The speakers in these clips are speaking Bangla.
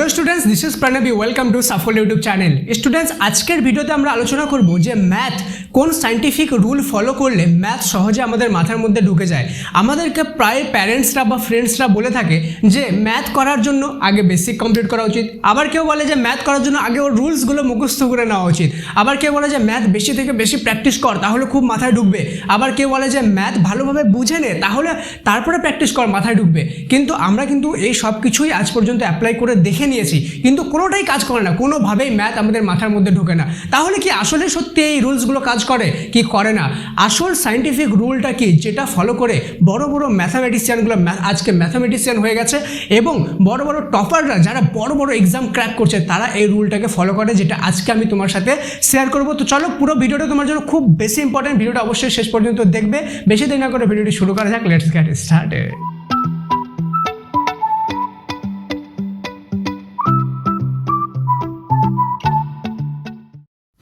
Hello students this is Pranabi welcome to Safal YouTube channel students আজকের ভিডিওতে আমরা আলোচনা করব যে ম্যাথ কোন সাইন্টিফিক রুল ফলো করলে ম্যাথ সহজে আমাদের মাথার মধ্যে ঢুকে যায়। আমাদেরকে প্রায় প্যারেন্টসরা বা ফ্রেন্ডসরা বলে থাকে যে ম্যাথ করার জন্য আগে বেসিক কমপ্লিট করা উচিত। আবার কেউ বলে যে ম্যাথ করার জন্য আগে ওর রুলসগুলো মুখস্থ করে নেওয়া উচিত। আবার কেউ বলে যে ম্যাথ বেশি থেকে বেশি প্র্যাকটিস কর, তাহলে খুব মাথায় ঢুকবে। আবার কেউ বলে যে ম্যাথ ভালোভাবে বুঝে নে, তাহলে তারপরে প্র্যাকটিস কর, মাথায় ঢুকবে। কিন্তু আমরা কিন্তু এই সব কিছুই আজ পর্যন্ত অ্যাপ্লাই করে দেখে নিয়েছি। কিন্তু কোনোটাই কাজ করে না। কোনোভাবেই ম্যাথ আমাদের মাথার মধ্যে ঢোকে না। তাহলে কি আসলে সত্যি এই রুলসগুলো কাজ করে? কি করে না? আসল সাইন্টিফিক রুলটা কি? যেটা ফলো করে বড় বড় ম্যাথামেটিশিয়ানগুলো আজকে ম্যাথামেটিশিয়ান হয়ে গেছে এবং বড় বড় টপাররা যারা বড় বড় এক্সাম ক্র্যাক করছে, তারা এই রুলটাকে ফলো করে যেটা আজকে আমি তোমার সাথে শেয়ার করব। তো চলো পুরো ভিডিওটা তোমার জন্য খুব বেশি ইম্পর্টেন্ট ভিডিওটা অবশ্যই শেষ পর্যন্ত দেখবে। বেশি দেরি না করে ভিডিওটি শুরু করা যাক। লেটস গেট স্টার্টেড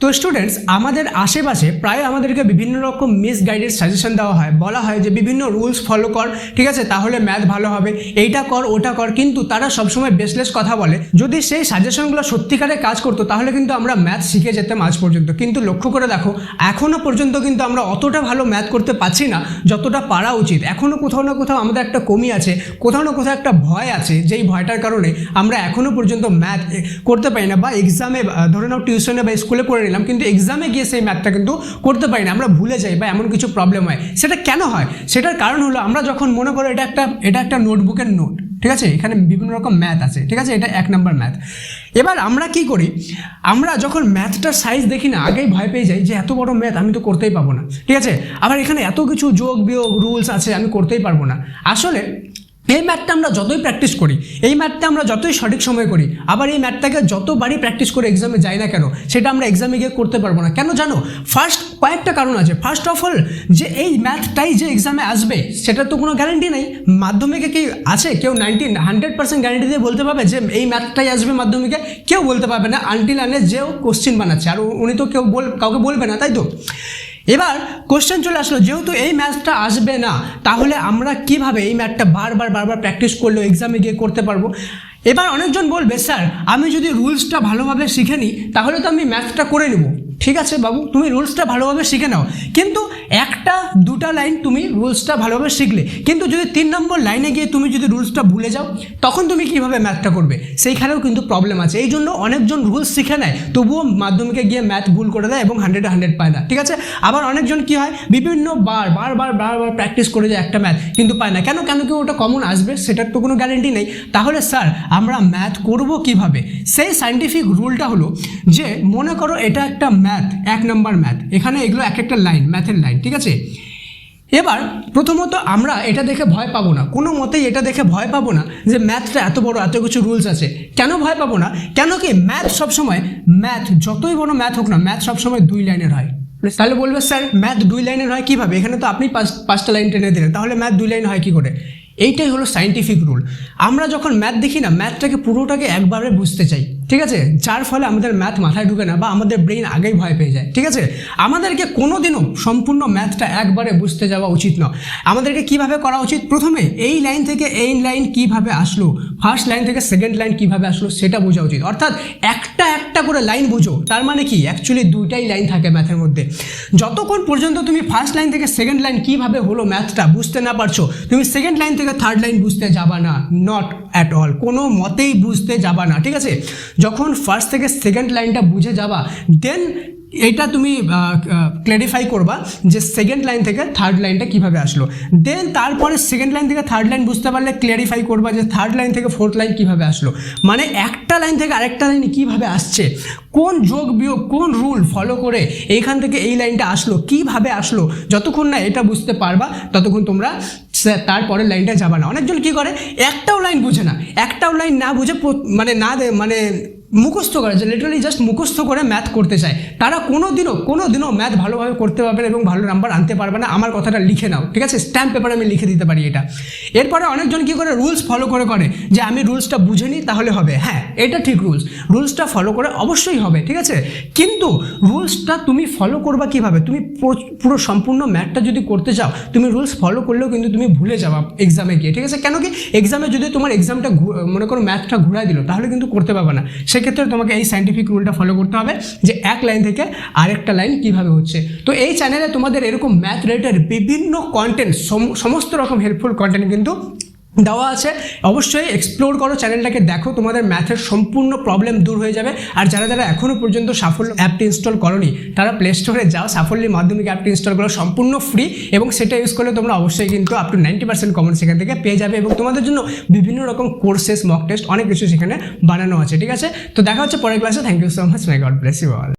তো স্টুডেন্টস আমাদের আশেপাশে প্রায় আমাদেরকে বিভিন্ন রকম মিস গাইডেড সাজেশন দেওয়া হয়। বলা হয় যে, বিভিন্ন রুলস ফলো কর, ঠিক আছে? তাহলে ম্যাথ ভালো হবে। এইটা কর, ওটা কর। কিন্তু তারা সবসময় বেসলেস কথা বলে। যদি সেই সাজেশনগুলো সত্যিকারে কাজ করতো, তাহলে কিন্তু আমরা ম্যাথ শিখে যেতাম আজ পর্যন্ত। কিন্তু লক্ষ্য করে দেখো এখনও পর্যন্ত কিন্তু আমরা অতটা ভালো ম্যাথ করতে পারছি না, যতটা পারা উচিত। এখনও কোথাও না কোথাও আমাদের একটা কমি আছে, কোথাও না কোথাও একটা ভয় আছে, যেই ভয়টার কারণে আমরা এখনও পর্যন্ত ম্যাথ করতে পারি না। বা এক্সামে ধরে নাও টিউশনে বা স্কুলে করে নিলাম কিন্তু এক্সামে গিয়ে সেই ম্যাথটা কিন্তু করতে পারি না। আমরা ভুলে যাই বা এমন কিছু প্রবলেম হয়। সেটা কেন হয়? সেটার কারণ হলো, আমরা যখন মনে করো এটা একটা এটা একটা নোটবুকের নোট ঠিক আছে? এখানে বিভিন্ন রকম ম্যাথ আছে, ঠিক আছে? এটা এক নম্বর ম্যাথ এবার আমরা কি করি? আমরা যখন ম্যাথটার সাইজ দেখি না, আগেই ভয় পেয়ে যাই যে এত বড় ম্যাথ আমি তো করতেই পাবো না, ঠিক আছে? আবার এখানে এত কিছু যোগ, বিয়োগ রুলস আছে, আমি করতেই পারব না। আসলে এই ম্যাথটা আমরা যতই প্র্যাকটিস করি, এই ম্যাথটা আমরা যতই সঠিক সময় করি, আবার এই ম্যাথটাকে যতবারই প্র্যাকটিস করে এক্সামে যাই না কেন, সেটা আমরা এক্সামে গিয়ে করতে পারব না। কেন জানো? ফার্স্ট কয়েকটা কারণ আছে। ফার্স্ট অফ অল যে এই ম্যাথটাই যে এক্সামে আসবে সেটার তো কোনো গ্যারেন্টি নেই। মাধ্যমিকে কি আছে? কেউ নাইনটি হান্ড্রেড পার্সেন্ট গ্যারেন্টি দিয়ে বলতে পারবে যে এই ম্যাথটাই আসবে মাধ্যমিকে? কেউ বলতে পারবে না আনটিল আনে যেও কোশ্চিন বানাচ্ছে। আর উনি তো কেউ বল কাউকে বলবে না, তাই তো? এবার কোশ্চেন চলে আসলো, যেহেতু এই ম্যাথটা আসবে না, তাহলে আমরা কীভাবে এই ম্যাথটা বারবার বারবার প্র্যাকটিস করলেও এক্সামে গিয়ে করতে পারব? এবার অনেকজন বলবে স্যার আমি যদি রুলসটা ভালোভাবে শিখে নিই, তাহলে তো আমি ম্যাথটা করে নেব। ঠিক আছে বাবু, তুমি রুলসটা ভালোভাবে শিখে নাও। কিন্তু একটা, দুটা লাইন তুমি রুলসটা ভালোভাবে শিখলে। কিন্তু যদি তিন নম্বর লাইনে গিয়ে তুমি যদি রুলসটা ভুলে যাও, তখন তুমি কীভাবে ম্যাথটা করবে? সেইখানেও কিন্তু প্রবলেম আছে। এই জন্য অনেকজন রুলস শিখে নেয়, তবুও মাধ্যমিকে গিয়ে ম্যাথ ভুল করে দেয় এবং হান্ড্রেড হান্ড্রেড পায় না। ঠিক আছে? আবার অনেকজন কি হয়, বিভিন্ন বার বারবার বারবার প্র্যাকটিস করে যায় একটা ম্যাথ কিন্তু পায় না। কেন? কেন? কেউ ওটা কমন আসবে, সেটার তো কোনো গ্যারেন্টি নেই। তাহলে স্যার আমরা ম্যাথ করব কীভাবে? সেই সাইন্টিফিক রুলটা হলো যে, মনে করো এটা একটা ম্যাথ এক নম্বর ম্যাথ এখানে এগুলো এক একটা লাইন ম্যাথের লাইন ঠিক আছে? এবার প্রথমত আমরা এটা দেখে ভয় পাবো না। কোনো মতেই এটা দেখে ভয় পাবো না যে ম্যাথটা এত বড়, এত কিছু রুলস আছে। কেন ভয় পাবো না? কেন কি ম্যাথ সবসময় ম্যাথ যতই বড় ম্যাথ হোক না ম্যাথ সবসময় দুই লাইনের হয়। তাহলে বলবে, স্যার ম্যাথ দুই লাইনের হয় কীভাবে? এখানে তো আপনি পাঁচ, পাঁচটা লাইন টেনে দিলেন। তাহলে ম্যাথ দুই লাইন হয় কী করে? এইটাই হলো সাইন্টিফিক রুল আমরা যখন ম্যাথ দেখি না ম্যাথটাকে পুরোটাকে একবারে বুঝতে চাই। ঠিক আছে? যার ফলে আমাদের ম্যাথ মাথায় ঢুকে না বা আমাদের ব্রেইন আগেই ভয় পেয়ে যায়। ঠিক আছে? আমাদেরকে কোনোদিনও সম্পূর্ণ ম্যাথটা একবারে বুঝতে যাওয়া উচিত নয়। আমাদেরকে কীভাবে করা উচিত? প্রথমে এই লাইন থেকে এই লাইন কীভাবে আসলো? ফার্স্ট লাইন থেকে সেকেন্ড লাইন কীভাবে আসলো? সেটা বোঝা উচিত। অর্থাৎ একটা একটা করে লাইন বুঝো। তার মানে কি? অ্যাকচুয়ালি দুইটাই লাইন থাকে ম্যাথের মধ্যে। যতক্ষণ পর্যন্ত তুমি ফার্স্ট লাইন থেকে সেকেন্ড লাইন কীভাবে হলো ম্যাথটা বুঝতে না পারছ, তুমি সেকেন্ড লাইন থেকে থার্ড লাইন বুঝতে যাবা না। নট অ্যাট অল কোনো মতেই বুঝতে যাবা না। ঠিক আছে? যখন ফার্স্ট থেকে সেকেন্ড লাইনটা বুঝে যাবা দেন এটা তুমি ক্ল্যারিফাই করবা যে সেকেন্ড লাইন থেকে থার্ড লাইনটা কীভাবে আসলো। দেন তারপরে সেকেন্ড লাইন থেকে থার্ড লাইন বুঝতে পারলে ক্ল্যারিফাই করবা যে থার্ড লাইন থেকে ফোর্থ লাইন কীভাবে আসলো। মানে একটা লাইন থেকে আরেকটা লাইন কীভাবে আসছে, কোন যোগ বিয়োগ, কোন রুল ফলো করে এইখান থেকে এই লাইনটা আসলো, কীভাবে আসলো, যতক্ষণ না এটা বুঝতে পারবা, ততক্ষণ তোমরা তারপরের লাইনটা যাবা না। অনেকজন কি করে? একটাও লাইন বুঝে না। একটাও লাইন না বুঝে মানে না মানে মুখস্থ করে, যে লিটারালি জাস্ট মুখস্থ করে ম্যাথ করতে চায়। তারা কোনো দিনও কোনো দিনও ম্যাথ ভালোভাবে করতে পারবে না এবং ভালো নাম্বার আনতে পারবে না। আমার কথাটা লিখে নাও, ঠিক আছে? স্ট্যাম্প পেপারে আমি লিখে দিতে পারি এটা। এরপরে অনেকজন কী করে রুলস ফলো করে করে, যে আমি রুলসটা বুঝে নিই তাহলে হবে। হ্যাঁ এটা ঠিক রুলস রুলসটা ফলো করে অবশ্যই হবে, ঠিক আছে? কিন্তু রুলসটা তুমি ফলো করবা কীভাবে? তুমি পুরো- পুরো সম্পূর্ণ ম্যাথটা যদি করতে চাও, তুমি রুলস ফলো করলেও কিন্তু তুমি ভুলে যাবা এক্সামে গিয়ে, ঠিক আছে? কেন কি? এক্সামে যদি তোমার এক্সামটা মনে করো ম্যাথটা ঘুরাই দিল, তাহলে কিন্তু করতে পারবে না। সেক্ষেত্রে তোমাকে এই সাইন্টিফিক রুলটা ফলো করতে হবে যে এক লাইন থেকে আরেকটা লাইন কীভাবে হচ্ছে। তো এই চ্যানেলে তোমাদের এরকম ম্যাথ রিলেটেড বিভিন্ন কন্টেন্ট সমস্ত রকম হেল্পফুল কন্টেন্ট কিন্তু দেওয়া আছে। অবশ্যই এক্সপ্লোর করো চ্যানেলটাকে দেখো, তোমাদের ম্যাথের সম্পূর্ণ প্রবলেম দূর হয়ে যাবে। আর যারা যারা এখনও পর্যন্ত সাফল্য অ্যাপটি ইনস্টল করনি, তারা প্লে স্টোরে যাও, সাফল্যের মাধ্যমিক অ্যাপটি ইনস্টল করো, সম্পূর্ণ ফ্রি এবং সেটা ইউজ করলে তোমরা অবশ্যই কিন্তু up to ninety percent common সেখান থেকে পেয়ে যাবে এবং তোমাদের জন্য বিভিন্ন রকম কোর্সেস মক টেস্ট অনেক কিছু সেখানে বানানো আছে, ঠিক আছে? তো দেখা হচ্ছে পরের ক্লাসে thank you so much may God bless you all